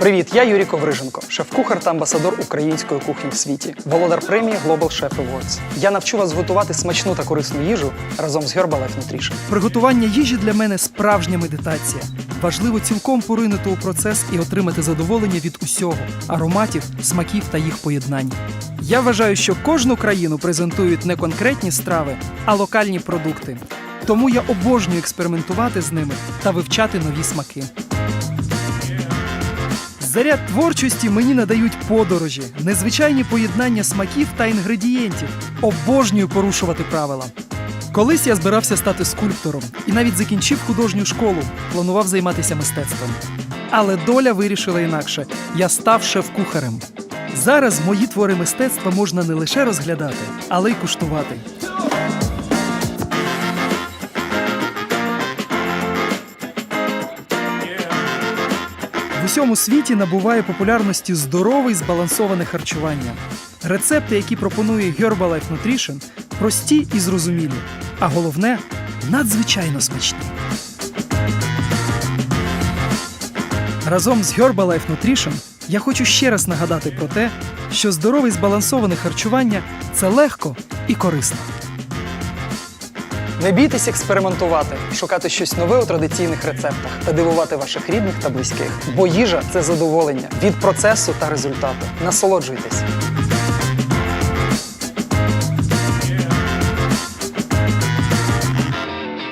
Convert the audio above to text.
Привіт, я Юрій Ковриженко, шеф-кухар та амбасадор української кухні в світі, володар премії Global Chef Awards. Я навчу вас готувати смачну та корисну їжу разом з Herbalife Nutrition. Приготування їжі для мене справжня медитація. Важливо цілком поринути у процес і отримати задоволення від усього ароматів, смаків та їх поєднань. Я вважаю, що кожну країну презентують не конкретні страви, а локальні продукти. Тому я обожнюю експериментувати з ними та вивчати нові смаки. Заряд творчості мені надають подорожі, незвичайні поєднання смаків та інгредієнтів. Обожнюю порушувати правила. Колись я збирався стати скульптором і навіть закінчив художню школу, планував займатися мистецтвом. Але доля вирішила інакше. Я став шеф-кухарем. Зараз мої твори мистецтва можна не лише розглядати, але й куштувати. В усьому світі набуває популярності здорове і збалансоване харчування. Рецепти, які пропонує Herbalife Nutrition, прості і зрозумілі, а головне надзвичайно смачні. Разом з Herbalife Nutrition я хочу ще раз нагадати про те, що здорове і збалансоване харчування це легко і корисно. Не бійтесь експериментувати, шукати щось нове у традиційних рецептах та дивувати ваших рідних та близьких. Бо їжа це задоволення від процесу та результату. Насолоджуйтесь.